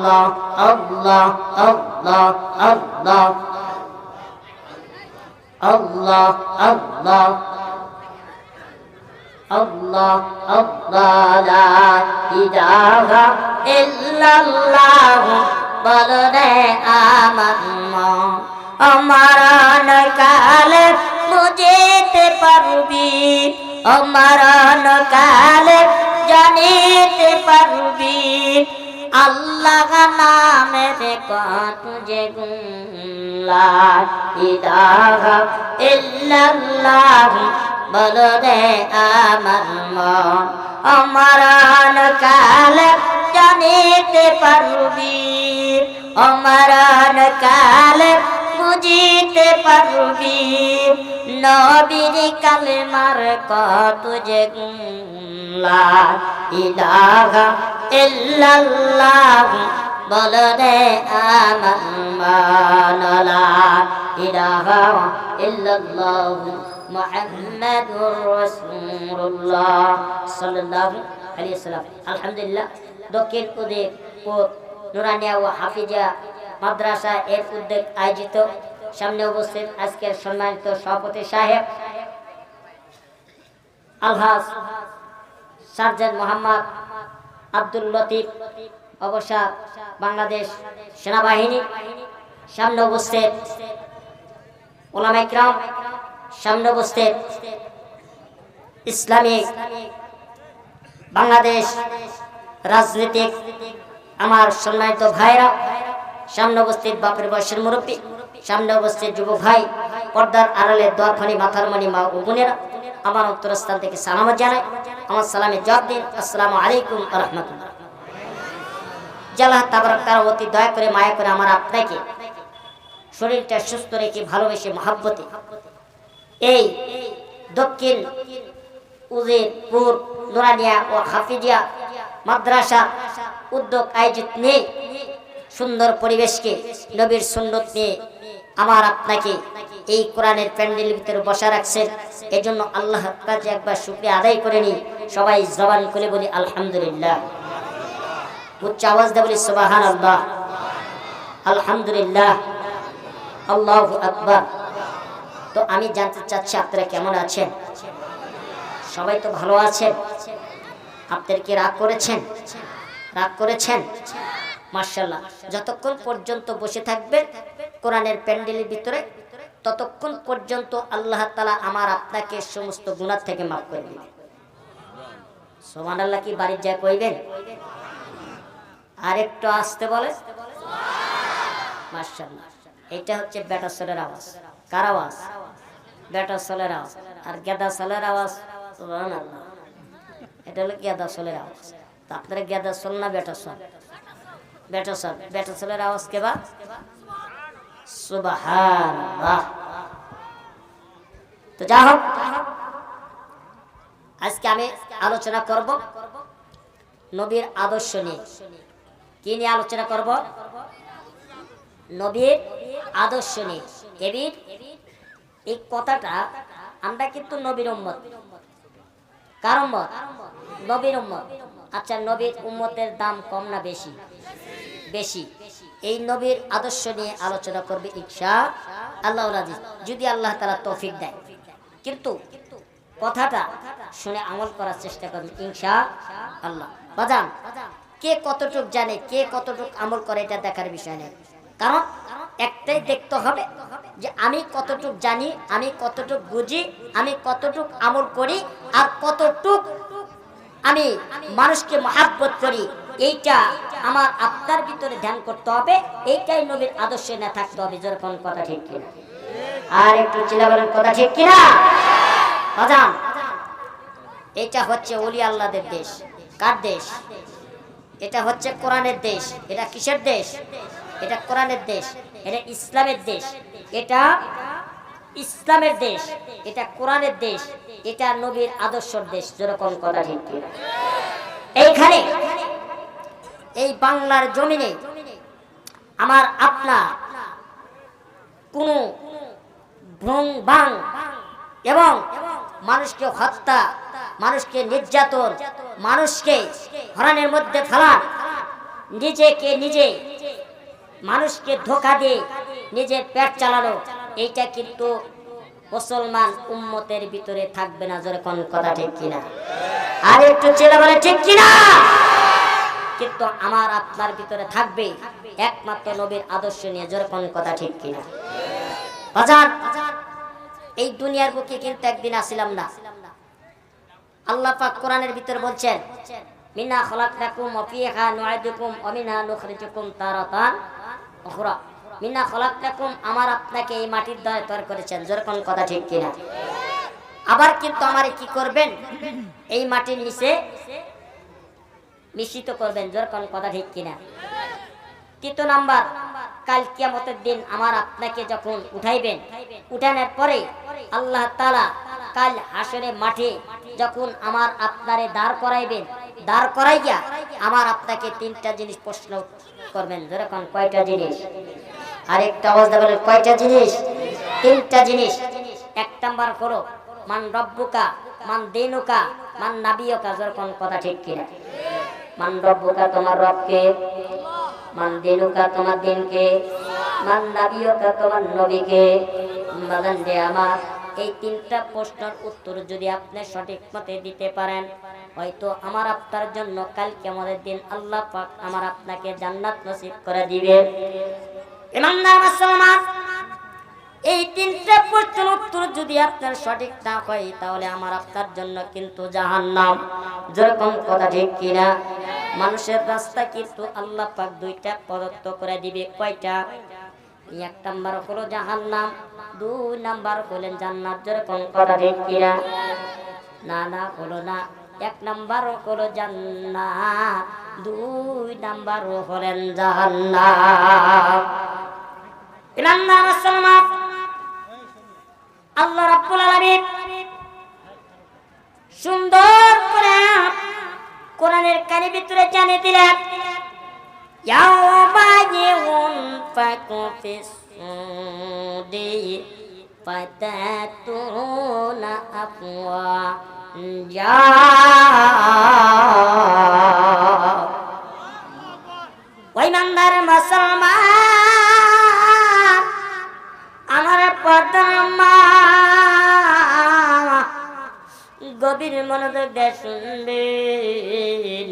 আল্লাহ আল্লাহ আল্লাহ আল্লাহ। আল্লাহ আল্লাহ। الله الله لا إله إلا الله বলরে আমার আমার কালে বুঝিতে পারবি। আমার কালে জানিতে পারবি। আল্লাহ নামের কত যে ইল্লাল্লাহ বল রে আমার আমার কালে জানিতে পারবি। আমার কালে বুঝিতে পারবি। নবীর কালেমার কত যে ইলাহা ইল্লাল্লাহ বল রে আমার ইলাহা ইল্লাল্লাহ মুহাম্মাদুর রাসূলুল্লাহ সাল্লাল্লাহু আলাইহি সাল্লাম আলহামদুলিল্লাহ, দক্ষিণ উদয়পুর নুরানিয়া ও হাফিজা মাদ্রাসা এর উদ্যোগ আয়োজিত। সামনে উপস্থিত আজকের সম্মানিত সভাপতি সাহেব, আলহাজ সার্জেন্ট মোহাম্মদ আব্দুল লতিফ, অবসর বাংলাদেশ সেনাবাহিনী, সামনে উপস্থিত ওলামাইকরাম সামনে উপস্থিত ইসলামিক বাংলাদেশ রাজনীতিক, আমার সম্মানিত ভাইরা সামনে উপস্থিত বাপের বয়সের মুরব্বী সামনে উপস্থিত যুব ভাই পর্দার আড়ালে দোয়ারখানি মাথার মণি, মা ও বোনেরা আমার উত্তরস্থান থেকে সালামত জানাই আমার সালামে জবাব দিন, আসসালামু আলাইকুম রহমতুল্লাহ। জালাহ তাবার অতি দয়া করে, মায়া করে আমার আপনাকে শরীরটা সুস্থ রেখে ভালোবেসে মহাব্বতে এই দক্ষিণ উজিরপুর, নুরানিয়া ও হাফিজিয়া মাদ্রাসা উদ্যোগ আয়োজিত নিয়ে সুন্দর পরিবেশকে নবীর সুন্নত নিয়ে আমার আপনাকে এই কোরআনের প্যান্ডেলের ভিতরে বসা রাখছেন। এই জন্য আল্লাহ কাছে একবার শুক্রিয়া আদায় করে নি সবাই জবান করে বলি, আলহামদুলিল্লাহ। উচ্চ আওয়াজ দিয়ে বলি সুবাহান আল্লাহ আলহামদুলিল্লাহ। আল্লাহ আকবার। তো আমি জানতে চাচ্ছি, আপনারা কেমন আছেন? সবাই তো ভালো আছেন। আপনারা কি রাগ করেছেন? রাগ করেছেন? মার্শাল্লাহ যতক্ষণ পর্যন্ত বসে থাকবেন কোরআনের প্যান্ডেলের ভিতরে, ততক্ষণ পর্যন্ত আল্লাহ তালা আমার আপনাকে সমস্ত গুণার থেকে মাফ করে দিবেন সোমান আল্লাহ কি বাড়ির যায় কইবেন? আর একটু আসতে বলে। মার্শাল্লাহ এটা হচ্ছে বেটা সোলের আওয়াজ। কার আওয়াজ? বেটা সোলের আওয়াজ। আর গেদা সোলের আওয়াজ? সুবহানাল্লাহ, এটা হলো গেদা সোলের আওয়াজ। তো আপনারা গেদা সোল না বেটা সোল বেটা সোল বেটা সোলের আওয়াজ কে বা? সুবহানাল্লাহ। তো যা হোক, আজকে আমি আলোচনা করব নবীর আদর্শ নিয়ে। কি নিয়ে আলোচনা করব? নবীর আদর্শ নিয়ে। এই কথাটা আমরা কিন্তু নবীর উম্মত। কার উম্মত? নবীর উম্মত। আচ্ছা নবীর উম্মতের দাম কম না বেশি? বেশি। এই নবীর আদর্শ নিয়ে আলোচনা করবে ইচ্ছা আল্লাহ রাজি যদি আল্লাহ তালা তৌফিক দেয়। কিন্তু কথাটা শুনে আমল করার চেষ্টা করবে ইনশা আল্লাহ। বাজান, কে কতটুক জানে, কে কতটুক আমল করে এটা দেখার বিষয় নেই। কারণ একটাই দেখতে হবে যে আমি কতটুক জানি, আমি কতটুক বুঝি, আমি কতটুক আমল করি, আর কতটুক আমি মানুষকে মহাব্বত করি। এইটা আমার আত্মার ভিতরে ধ্যান করতে হবে, এইটাই নবীর আদর্শে না থাকতে হবে যেরকম কথা ঠিক কিনা? আর একটু চিলা বলেন, কথা ঠিক কিনা? বাজান এটা হচ্ছে অলি আল্লাহদের দেশ। কার দেশ? এটা হচ্ছে কোরআনের দেশ। এটা কিসের দেশ? এটা কোরআনের দেশ। এটা ইসলামের দেশ। এটা ইসলামের দেশ। এটা কোরআনের দেশ। এটা নবীর আদর্শর দেশ। যেরকম কথা ঠিক? এইখানে এই বাংলার জমিনে আমার আপনার কোনো এবং মানুষকে হত্যা, মানুষকে নির্যাতন, মানুষকে হরানের মধ্যে ফেলা, নিজেকে নিজে মানুষকে ধোকা দিয়ে নিজের পেট চালানো, এইটা কিন্তু মুসলমান উম্মতের ভিতরে থাকবে না জোরে কোন কথা ঠিক কিনা। আর একটু ছেলে বলে, ঠিক কিনা? কিন্তু আমার আপনার ভিতরে থাকবে একমাত্র নবীর আদর্শ নিয়ে জোরে কোন কথা ঠিক কিনা। বাজার এই দুনিয়ার বুকে কিন্তু একদিন আসিলাম না। আল্লাহ পাক কোরআনের ভিতরে বলছেন মিনা খলাকনাকুম ওয়া ফিহা নুইদুকুম ওয়া মিনহা নুখরিজুকুম তারাতান উখরা। মিনা খলাকনাকুম আমার আপনাকে এই মাটির দ্বারা তৈরি করেছেন, যেরকম কথা ঠিক কিনা। আবার কিন্তু আমারে কি করবেন? এই মাটির নিচে মিশ্রিত করবেন যেরকম কথা ঠিক কিনা। তৃতীয় নাম্বার, কাল কিয়ামতের দিন আমার আপনাকে যখন উঠাইবেন, উঠানোর পরে আল্লাহ তালা কাল হাসরে মাঠে যখন আমার আপনারে দাঁড় করাইবেন, দাঁড় করাইয়া আমার আপনাকে তিনটা জিনিস প্রশ্ন করবেন। যেরকম কয়টা জিনিস? আরেকটা অবস্থা বলেন, কয়টা জিনিস? তিনটা জিনিস। এক নাম্বার করো মান রব্বুকা, মান দেনুকা, মান নাবিয়কা যেরকম কথা ঠিক কিনা। মান রব্বুকা তোমার রবকে, মান দিনুকা তোমার দিনকে, মান নাবিয়কা তোমার নবীকে। বাগান দে আমার, এই তিনটা প্রশ্নের উত্তর যদি আপনি সঠিক মতে দিতে পারেন, হয়তো আমার আপনার জন্য কালকে আমাদের দিন আল্লাহ পাক আমার আপনাকে জান্নাত নসিব করে দিবে। ইমানদার মুসলমান এই তিনটা প্রশ্নের উত্তর যদি আপনার সঠিক না হয়, তাহলে আমার আপনার জন্য কিন্তু জাহান্নাম। যেরকম কথা ঠিক কিনা? মানুষের রাস্তা কিন্তু আল্লাহ পাক দুইটা প্রদত্ত করে দিবে। কয়টা? এক নাম্বার হলো জাহান্নাম, দুই নাম্বার হলেন জান্নাত। যেরকম কথা ঠিক কিনা? না না, হলো না। এক নাম্বার হলো জান্নাত, দুই নাম্বার হলেন মুসলমান আল্লাহ রাব্বুল আলামিন সুন্দর করে কোরআনের কানে ভিতরে জানে দিলেন ইয়াওমা ইউনফাকু ফিস-সূদি ফাতাতুনা আফওয়া যা ওই মান্দার মুসলমান, আমার পর্দার গভীর মনোযোগ দিয়ে শুনবেন।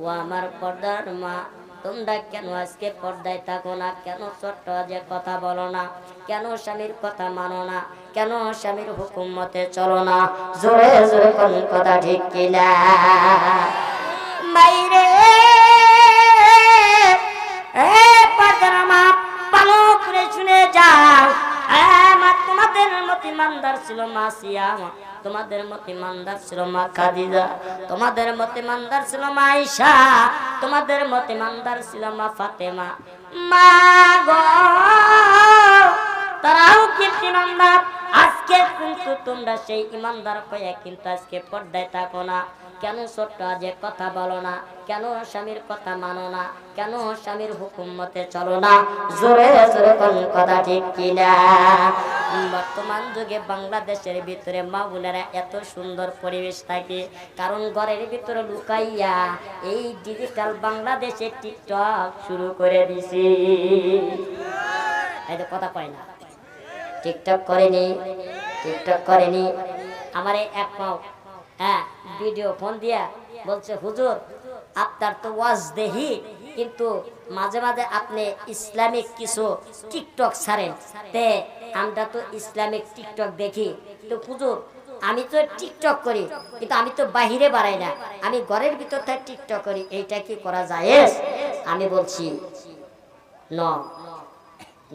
ও আমার পর্দার মা, তোমরা কেন আজকে পর্দায় থাকো না? কেন ছোট্ট যে কথা বলো না? কেন স্বামীর কথা মানো না? কেন স্বামীর হুকুম মতে চলো না? জোরে জোরে কোন কথা ঠিক কিনা? বাইরে শুনে যাও। তোমাদের মতি মান্দার ছিল মা। সিয়ামা তোমাদের মতে মান্দার ছিল মা খাদিজা, তোমাদের মতে মান্দার ছিল মা আয়েশা, তোমাদের মতে মান্দার ছিল মা ফাতেমা। মা গো, তারাও কিন্তু ইমানদার, আজকে কিন্তু তোমরা সেই ইমানদার কয়ে কিন্তু আজকে পর্দায় থাকো না। কেন ছোট্ট যে কথা বলো না? কেন স্বামীর কথা মানো না? কেন স্বামীর হুকুম মতে চলো না? জোরে জোরে কোন কথা ঠিক কিনা? বর্তমান যুগে বাংলাদেশের ভিতরে মা বোনেরা এত সুন্দর পরিবেশ থাকে, কারণ ঘরের ভিতরে লুকাইয়া এই ডিজিটাল বাংলাদেশে টিকটক শুরু করে দিছি। এই তো কথা কয় না। টিকটক করেনি টিকটক করেনি। আমারে এক পাও। হ্যাঁ ভিডিও ফোন দিয়া বলছে, হুজুর, আপনার তো ওয়াজ দেহি কিন্তু মাঝে মাঝে আপনি ইসলামিক কিছু টিকটক ছাড়েন। তে, আমরা তো ইসলামিক টিকটক দেখি। তো হুজুর, আমি তো টিকটক করি, কিন্তু আমি তো বাহিরে বাড়াই না। আমি ঘরের ভিতর থেকে টিকটক করি, এইটা কি করা যায়? আমি বলছি, ন,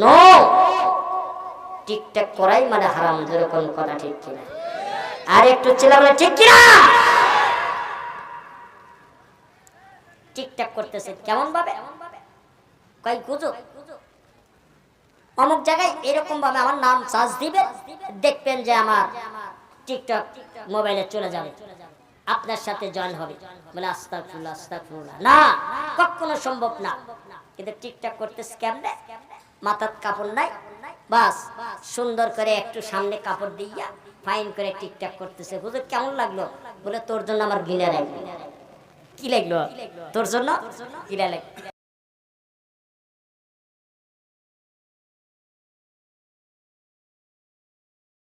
নো, টিকটক করাই মানে হারাম, যেরকম কথা ঠিক কিনা। আর একটু ছেলে বলে, ঠিক কিনা? করতেছে, কেমন ভাবে? অমুক জায়গায় এরকম ভাবে আমার নাম দেখবেন যে আমার টিকটক মোবাইলে চলে যাবে। আপনার সাথে জয়েন হবে। বলে না, কখনো সম্ভব না। কিন্তু টিকটক করতে মাথার কাপড় নাই, বাস সুন্দর করে একটু সামনে কাপড় দিয়া ফাইন করে টিকটক করতেছে। হুজুর, কেমন লাগল? বলে, তোর জন্য আমার গিনে লাগল কি লাগল? তোর জন্য? গিলা লাগল